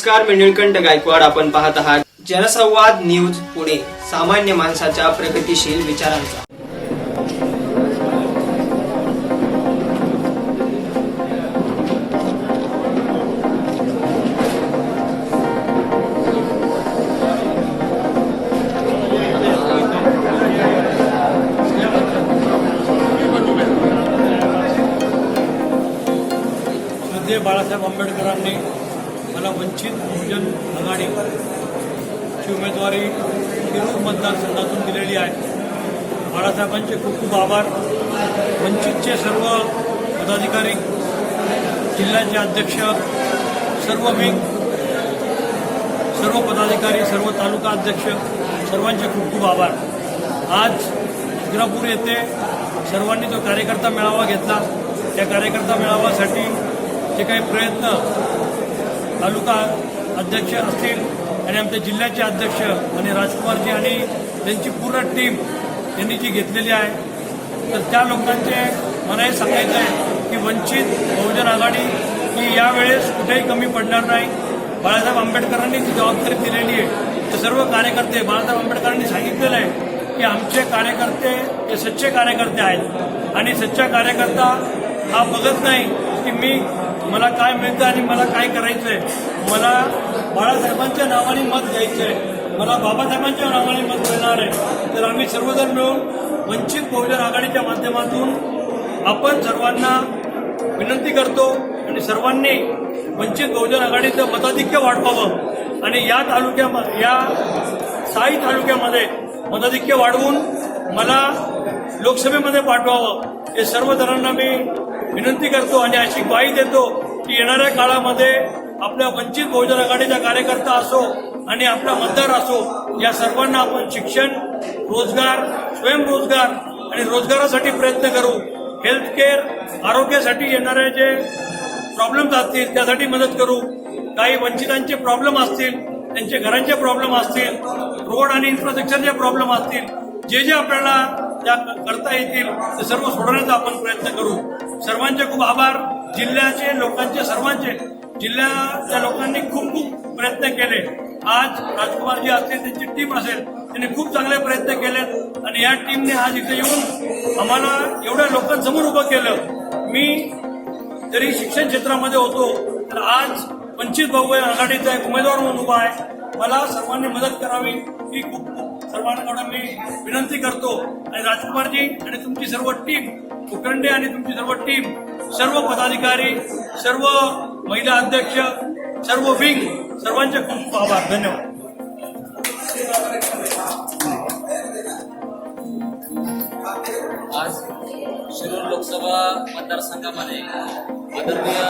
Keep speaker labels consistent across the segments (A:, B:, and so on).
A: नमस्कार मी निळकंठ गायकवाड आपण पाहत आहात जनसंवाद न्यूज पुणे सामान्य माणसाच्या प्रगतिशील विचारांचा.
B: वंचित बहुजन आघाडीची उमेदवारी शिरूर मतदारसंघातून दिलेली आहे. बाळासाहेबांचे खूप खूप आभार. वंचितचे सर्व पदाधिकारी जिल्ह्याचे अध्यक्ष सर्व विंग सर्व पदाधिकारी सर्व तालुका अध्यक्ष सर्वांचे खूप खूप आभार. आज इग्रापूर येथे सर्वांनी जो कार्यकर्ता मेळावा घेतला त्या कार्यकर्ता मेळाव्यासाठी जे काही प्रयत्न तालुका अध्यक्ष असतील आणि आमच्या जिल्ह्याचे अध्यक्ष आणि राजकुमारजी आणि त्यांची पूर्ण टीम त्यांनी जी घेतलेली आहे. तर त्या लोकांचे मला हे सांगायचं आहे की वंचित बहुजन आघाडी ही यावेळेस कुठेही कमी पडणार नाही. बाळासाहेब आंबेडकरांनी जी जबाबदारी दिलेली आहे ते सर्व कार्यकर्ते बाळासाहेब आंबेडकरांनी सांगितलेलं आहे की आमचे कार्यकर्ते हे सच्चे कार्यकर्ते आहेत. आणि सच्चा कार्यकर्ता हा बघत नाही की मी मला काय मिळतं आणि मला काय करायचं आहे मला बाळासाहेबांच्या नावाने मत घ्यायचं आहे मला बाबासाहेबांच्या नावाने मत मिळणार आहे. तर आम्ही सर्वजण मिळून वंचित बहुजन आघाडीच्या माध्यमातून आपण सर्वांना विनंती करतो आणि सर्वांनी वंचित बहुजन आघाडीचं मताधिक्य वाढवावं. आणि या तालुक्या या साई तालुक्यामध्ये मताधिक्य वाढवून मला लोकसभेमध्ये पाठवावं. हे सर्व जणांना मी विनंती करतो आणि अशी ग्वाही देतो की येणाऱ्या काळामध्ये आपल्या वंचित बहुजन आघाडीचा कार्यकर्ता असो आणि आपला मतदार असो या सर्वांना आपण शिक्षण रोजगार स्वयंरोजगार आणि रोजगारासाठी प्रयत्न करू. हेल्थकेअर आरोग्यासाठी येणारे जे प्रॉब्लेम्स असतील त्यासाठी मदत करू. काही वंचितांचे प्रॉब्लेम असतील त्यांचे घरांचे प्रॉब्लेम असतील रोड आणि इन्फ्रास्ट्रक्चरचे प्रॉब्लेम असतील जे जे आपल्याला त्या करता येतील ते सर्व सोडवण्याचा आपण प्रयत्न करू. सर्वांचे खूप आभार. जिल्ह्याचे लोकांचे सर्वांचे जिल्ह्याच्या लोकांनी खूप खूप प्रयत्न केले. आज राजकुमारजी असतील त्यांची टीम असेल त्यांनी खूप चांगले प्रयत्न केले आणि या टीमने आज इथे येऊन आम्हाला एवढ्या लोकांसमोर उभं केलं. मी जरी शिक्षण क्षेत्रामध्ये होतो तर आज वंचित बहुजन आघाडीचा एक उमेदवार म्हणून उभा आहे. मला सर्वांनी मदत करावी. ही खूप सर्वांकडून मी विनंती करतो. आणि राजकुमारजी आणि तुमची सर्व टीम उकरंडे आणि तुमची सर्व टीम सर्व पदाधिकारी सर्व महिला अध्यक्ष सर्व विंग सर्वांचे खूप खूप आभार. धन्यवाद.
C: आज शिरूर लोकसभा मतदारसंघामध्ये आदरणीय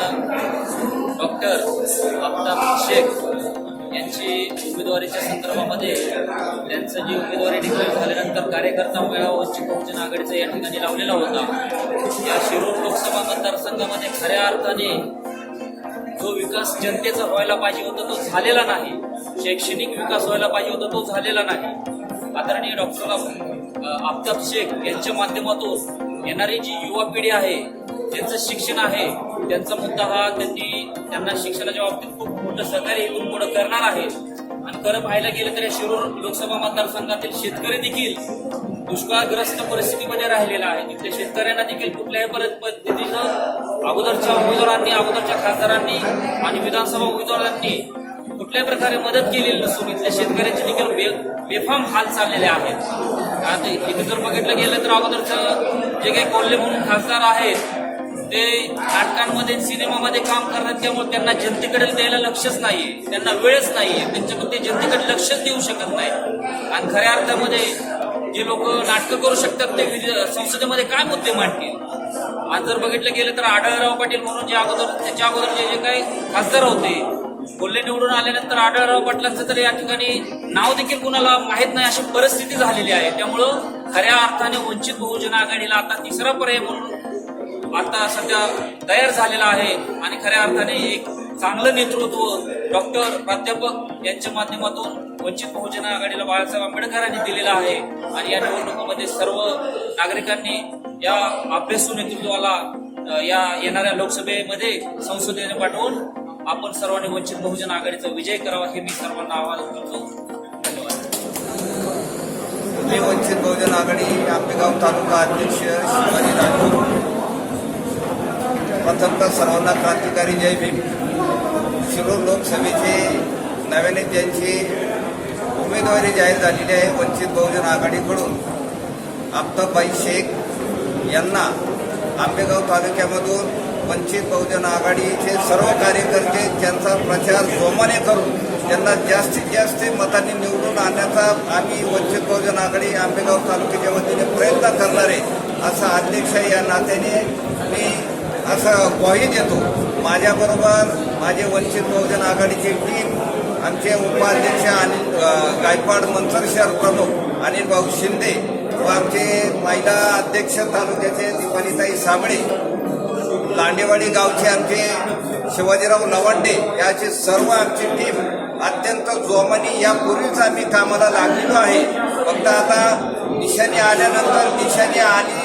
C: डॉक्टर आफ्ताब शेख यांची उमेदवारीच्या संदर्भामध्ये त्यांचं जी उमेदवारी डिक्लेअर झाल्यानंतर कार्यकर्ता मेळावा वंचित बहुजन आघाडीचा या ठिकाणी लावलेला होता. या शिरूर लोकसभा मतदारसंघामध्ये खऱ्या अर्थाने जो विकास जनतेचा व्हायला पाहिजे होता तो झालेला नाही. शैक्षणिक विकास व्हायला पाहिजे होता तो झालेला नाही. आदरणीय डॉक्टर आफताब शेख यांच्या माध्यमातून येणारी जी युवा पिढी आहे त्यांचं शिक्षण आहे त्यांचा मुद्दा हा त्यांनी त्यांना शिक्षणाच्या बाबतीत खूप मोठं सहकार्य इथून पुढे करणार आहे. आणि खरं पाहायला गेलं तर या शिरूर लोकसभा मतदारसंघातील शेतकरी देखील दुष्काळग्रस्त परिस्थितीमध्ये राहिलेला आहे. तिथल्या शेतकऱ्यांना देखील कुठल्याही परत पद्धतीनं अगोदरच्या उमेदवारांनी अगोदरच्या खासदारांनी आणि विधानसभा उमेदवारांनी कुठल्याही प्रकारे मदत केलेली नसून इथल्या शेतकऱ्यांचे देखील बे बेफाम हाल चाललेले आहेत. आता इथे जर बघितलं गेलं तर अगोदरचं जे काही कोल्हे म्हणून खासदार आहेत ते नाटकांमध्ये सिनेमामध्ये काम करतात त्यामुळे त्यांना जनतेकडे द्यायला लक्षच नाहीये. त्यांना वेळच नाहीये. त्यांच्याकडे ते जनतेकडे लक्षच देऊ शकत नाही. आणि खऱ्या अर्थामध्ये जे लोक नाटकं करू शकतात ते संसदेमध्ये काय मुद्दे मांडतील? आज जर बघितलं गेलं तर आढळराव पाटील म्हणून जे अगोदर त्याच्या अगोदर जे जे काही खासदार होते बोलले निवडून आल्यानंतर आढळराव पाटलांचं तर या ठिकाणी नाव देखील कुणाला माहीत नाही अशी परिस्थिती झालेली आहे. त्यामुळं खऱ्या अर्थाने वंचित बहुजन आघाडीला आता तिसरा पर्याय म्हणून आता सध्या तयार झालेला आहे आणि खऱ्या अर्थाने एक चांगलं नेतृत्व डॉक्टर प्राध्यापक यांच्या माध्यमातून वंचित बहुजन आघाडीला बाळासाहेब आंबेडकरांनी दिलेलं आहे. आणि या निवडणुकीमध्ये सर्व नागरिकांनी या अभ्यासू नेतृत्वाला या येणाऱ्या लोकसभेमध्ये संसदेने पाठवून आपण सर्वांनी वंचित बहुजन आघाडीचा विजय करावा हे मी सर्वांना आवाहन करतो. धन्यवाद.
D: वंचित बहुजन आघाडी आंबेगाव तालुका अध्यक्ष शिवाजी राठोड प्रथमतः सर्वांना क्रांतिकारी जय भीम. शिरूर लोकसभेचे नव्याने ज्यांची उमेदवारी जाहीर झालेली आहे वंचित बहुजन आघाडीकडून. आप्ताबाई शेख यांना आंबेगाव तालुक्यामधून वंचित बहुजन आघाडीचे सर्व कार्यकर्ते त्यांचा प्रचार जोमाने करून त्यांना जास्तीत जास्त मतांनी निवडून आणण्याचा आम्ही वंचित बहुजन आघाडी आंबेगाव तालुक्याच्या वतीने प्रयत्न करणार आहे असा अध्यक्ष या नात्याने मी असं ग्वाही देतो माझ्याबरोबर माझे वंचित बहुजन आघाडीची टीम आमचे उपाध्यक्ष अनिल गायकवाड मंचर शहर प्रमुख अनिल भाऊ शिंदे व आमचे महिला अध्यक्ष तालुक्याचे दीपालीताई साबळे लांडेवाडी गावचे आमचे शिवाजीराव लवांडे याची सर्व आमची टीम अत्यंत जोमानी यापूर्वीच आम्ही कामाला लागलेलो आहे. फक्त आता निशाणी आल्यानंतर निशाणी आली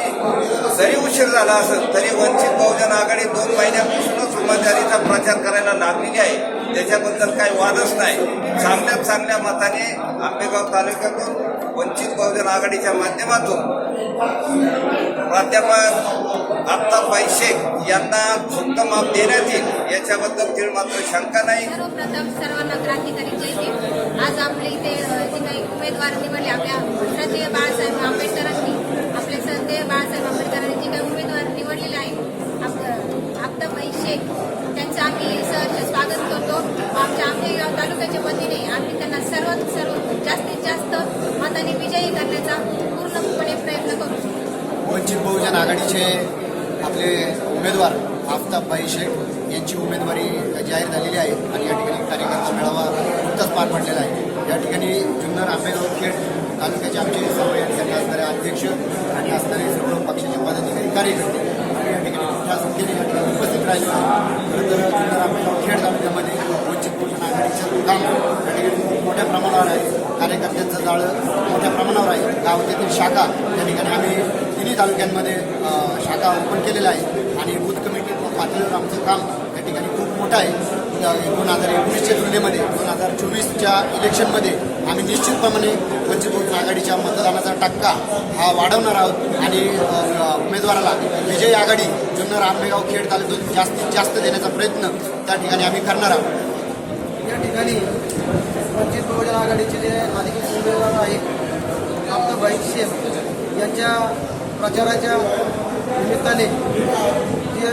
D: जरी उशीर झाला असेल तरी वंचित बहुजन आघाडी दोन महिन्यापासूनच उमेदवारीचा प्रचार करायला लागलेली आहे. त्याच्याबद्दल काही वादच नाही. चांगल्यात चांगल्या मताने आंबेगाव तालुक्यातून वंचित बहुजन आघाडीच्या माध्यमातून प्राध्यापक आत्ताबाई शेख यांना फक्त माप देण्यात येईल. याच्याबद्दल तीळ मात्र शंका नाही.
E: सर्वप्रथम सर्वांना क्रांतिकारी जय आज आपले इथे जे काही उमेदवार निवडले आपल्या श्रद्धेय बाळासाहेब आंबेडकरांनी ते बाळासाहेब आंबेडकरांनी जे काही उमेदवार निवडलेले आहेत आप- आपताबाई शेख त्यांचं आम्ही सहर्ष स्वागत करतो. आमच्या आंबेगाव तालुक्याच्या वतीने आम्ही त्यांना सर्वात सर्व जास्तीत जास्त मताने विजयी करण्याचा पूर्णपणे प्रयत्न करू.
F: वंचित बहुजन आघाडीचे आपले उमेदवार आफताबबाई शेख यांची उमेदवारी जाहीर झालेली आहे आणि या ठिकाणी कार्यकर्ता मेळावा नुकताच पार पडलेला आहे. या ठिकाणी जुन्नर आंबेगाव खेड तालुक्याचे आमचे सर्व या ठिकाणी असणारे अध्यक्ष आणि असणारे सर्व पक्षाचे पदाधिकारी कार्यकर्ते आणि या ठिकाणी मोठ्या संख्येने या ठिकाणी उपस्थित राहिले. खरं तर जुन्नर खेड तालुक्यामध्ये वंचित बहुजन आघाडीचं काम या ठिकाणी खूप मोठ्या प्रमाणावर आहे. कार्यकर्त्यांचं जाळं मोठ्या प्रमाणावर आहे. गावातील शाखा या ठिकाणी आम्ही तिन्ही तालुक्यांमध्ये शाखा ओपन केलेल्या आहे आणि बूथ कमिटी पातळीवर आमचं काम या ठिकाणी खूप मोठं आहे. दोन हजार एकोणीसच्या तुलनेमध्ये दोन हजार चोवीसच्या इलेक्शनमध्ये आम्ही निश्चितप्रमाणे वंचित बहुजन आघाडीच्या मतदानाचा टक्का हा वाढवणार आहोत आणि उमेदवाराला विजयी आघाडी जुन्नर आंबेगाव खेड तालुक्यातून जास्तीत जास्त देण्याचा प्रयत्न त्या ठिकाणी आम्ही करणार आहोत.
G: या ठिकाणी वंचित बहुजन आघाडीचे जे अधिकृत उमेदवार आहेत आपलं शेख यांच्या प्रचाराच्या निमित्ताने जे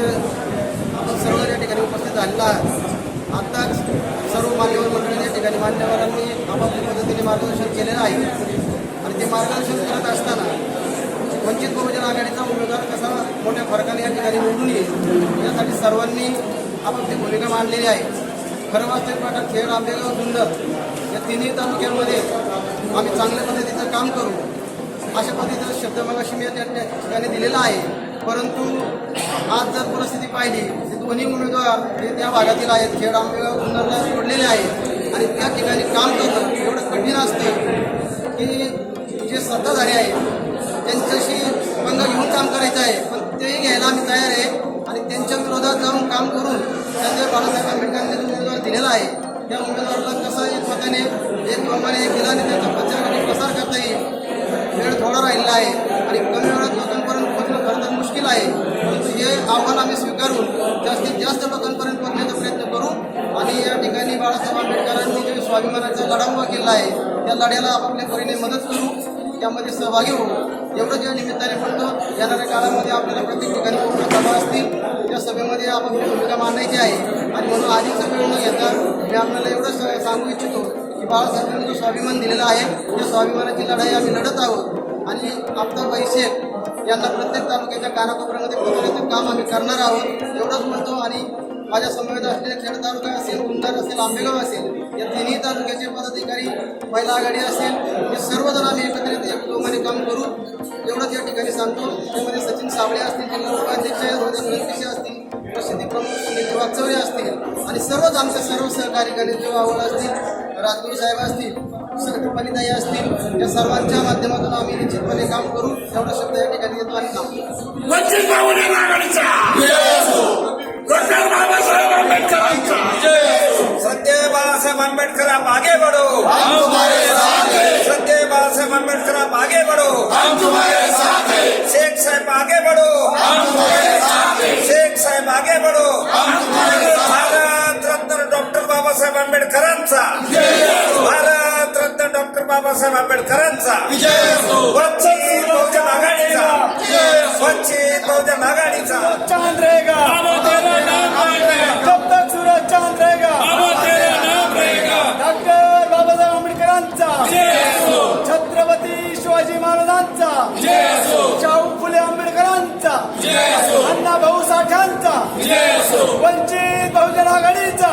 G: आपण सर्व या ठिकाणी उपस्थित झालेला आहात आत्ताच सर्व मान्यवर मंडळी या ठिकाणी मान्यवरांनी आपापल्या पद्धतीने मार्गदर्शन केलेलं आहे. आणि ते मार्गदर्शन करत असताना वंचित बहुजन आघाडीचा उमेदवार कसा मोठ्या फरकाने या ठिकाणी निवडून येईल यासाठी सर्वांनी आपापली भूमिका मांडलेली आहे. खरं वास्तविक पाठात खेड आंबेगाव सुंदर या तिन्ही तालुक्यांमध्ये आम्ही चांगल्या पद्धतीचं काम करू. अशा पद्धतीचा शब्द मगाशी मी त्या ठिकाणी दिलेला आहे. परंतु आज जर परिस्थिती पाहिली दोन्ही उमेदवार हे त्या भागातील आहेत. खेड आंबेगाव सुंदरला सोडलेले आहेत. आणि त्या ठिकाणी काम करणं एवढं कठीण असतं की जे सत्ताधारी आहेत त्यांच्याशी पंग घेऊन काम करायचं आहे. पण तेही घ्यायला आम्ही तयार आहे. आणि त्यांच्या विरोधात जाऊन काम करून संजय बाळासाहेब आंबेडकरांनी जो उमेदवार दिलेला आहे त्या उमेदवाराला कसं एक मताने एक प्रमाणे एक दिलाने त्याचा प्रचार आणि प्रसार करता येईल वेळ थोडा राहिलेला आहे. आणि कमी वेळात लोकांपर्यंत पोहोचणं खरं तर मुश्किल आहे परंतु हे आव्हान आम्ही स्वीकारून जास्तीत जास्त लोकांपर्यंत पोहोचण्याचा प्रयत्न करू. आणि या ठिकाणी बाळासाहेब आंबेडकरांनी जो स्वाभिमानाचा लढा उभा केला आहे त्या लढ्याला आपापल्या परीने मदत करू त्यामध्ये सहभागी होऊ. एवढंच या निमित्ताने म्हणतो येणाऱ्या काळामध्ये आपल्याला प्रत्येक ठिकाणी पूर्ण सभा असतील. त्या सभेमध्ये आपापली भूमिका मांडायची आहे. आणि म्हणून आधीचा वेळ न घेता मी आपल्याला एवढं सांगू इच्छितो की बाळासाहेबांनी जो स्वाभिमान दिलेला आहे त्या स्वाभिमानाची लढाई आम्ही लढत आहोत. आणि आपला पैसे यांना प्रत्येक तालुक्याच्या कानाकोपऱ्यामध्ये पोहोचण्याचं काम आम्ही करणार आहोत. एवढंच म्हणतो आणि माझ्या समवेत असलेले खेड तालुका असेल उंदर असेल आंबेगाव असेल या तिन्ही तालुक्याचे पदाधिकारी महिला आघाडी असेल हे सर्वजण आम्ही एकत्रित एक काम करू. एवढंच या ठिकाणी सांगतो. त्यामध्ये सचिन साबळे असतील जिल्हा उपाध्यक्ष रोहित असतील प्रसिद्धी प्रमुख सुनील वागचौरे असतील आणि सर्वच आमचे सर्व सहकारी गणेशजी आवड असतील राजगुरू साहेब असतील सरकपालीताई असतील या सर्वांच्या माध्यमातून आम्ही निश्चितपणे काम करू. एवढा शब्द या ठिकाणी येतो आणि थांबतो
D: सत्य बाळासाहेब आंबेडकर आगे बढ़ो सत्य बाळासाहेब आंबेडकर आगे बढ़ो शेख साहेब आगे बढ़ो बाबासाहेब आंबेडकरांचा. वंचित बहुजन आघाडीचा. वंचित बहुजन आघाडीचा.
H: चांद रहेगा
I: बाबा
H: तक सूरज चांद रहेगा डॉक्टर बाबासाहेब आंबेडकरांचा. छत्रपती शिवाजी महाराजांचा. शाहू फुले आंबेडकरांचा. अण्णा भाऊ साठ्यांचा वंचित बहुजन आघाडीचा.